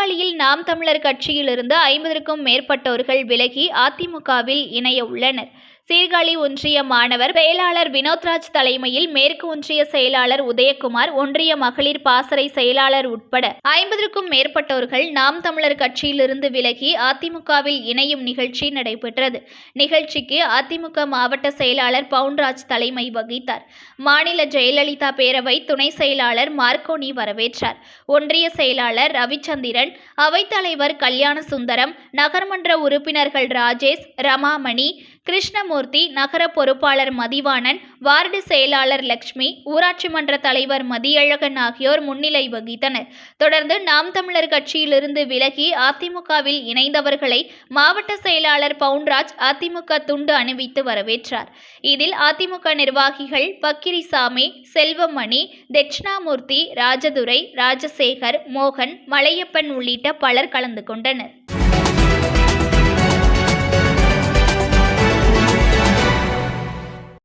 நாற்காலியில் நாம் தமிழர் கட்சியிலிருந்து ஐம்பதற்கும் மேற்பட்டவர்கள் விலகி அதிமுகவில் இணைய உள்ளனர். சீர்காழி ஒன்றிய மாணவர் செயலாளர் வினோத்ராஜ் தலைமையில் மேற்கு ஒன்றிய செயலாளர் உதயகுமார் ஒன்றிய மகளிர் பாசறை செயலாளர் உட்பட ஐம்பதற்கும் மேற்பட்டோர்கள் நாம் தமிழர் கட்சியிலிருந்து விலகி அதிமுகவில் இணையும் நிகழ்ச்சி நடைபெற்றது. நிகழ்ச்சிக்கு அதிமுக மாவட்ட செயலாளர் பவுன்ராஜ் தலைமை வகித்தார். மாநில ஜெயலலிதா பேரவை துணை செயலாளர் மார்க்கோனி வரவேற்றார். ஒன்றிய செயலாளர் ரவிச்சந்திரன் அவைத்தலைவர் கல்யாண சுந்தரம் நகர்மன்ற உறுப்பினர்கள் ராஜேஷ் ரமாமணி கிருஷ்ணமூர்த்தி நகர பொறுப்பாளர் மதிவாணன் வார்டு செயலாளர் லட்சுமி ஊராட்சி மன்ற தலைவர் மதியழகன் ஆகியோர் முன்னிலை வகித்தனர். தொடர்ந்து நாம் தமிழர் கட்சியிலிருந்து விலகி அதிமுகவில் இணைந்தவர்களை மாவட்ட செயலாளர் பவுன்ராஜ் அதிமுக துண்டு அணிவித்து வரவேற்றார். இதில் அதிமுக நிர்வாகிகள் பக்கிரிசாமி செல்வமணி தட்சிணாமூர்த்தி ராஜதுரை ராஜசேகர் மோகன் மலையப்பன் உள்ளிட்ட பலர் கலந்து கொண்டனர்.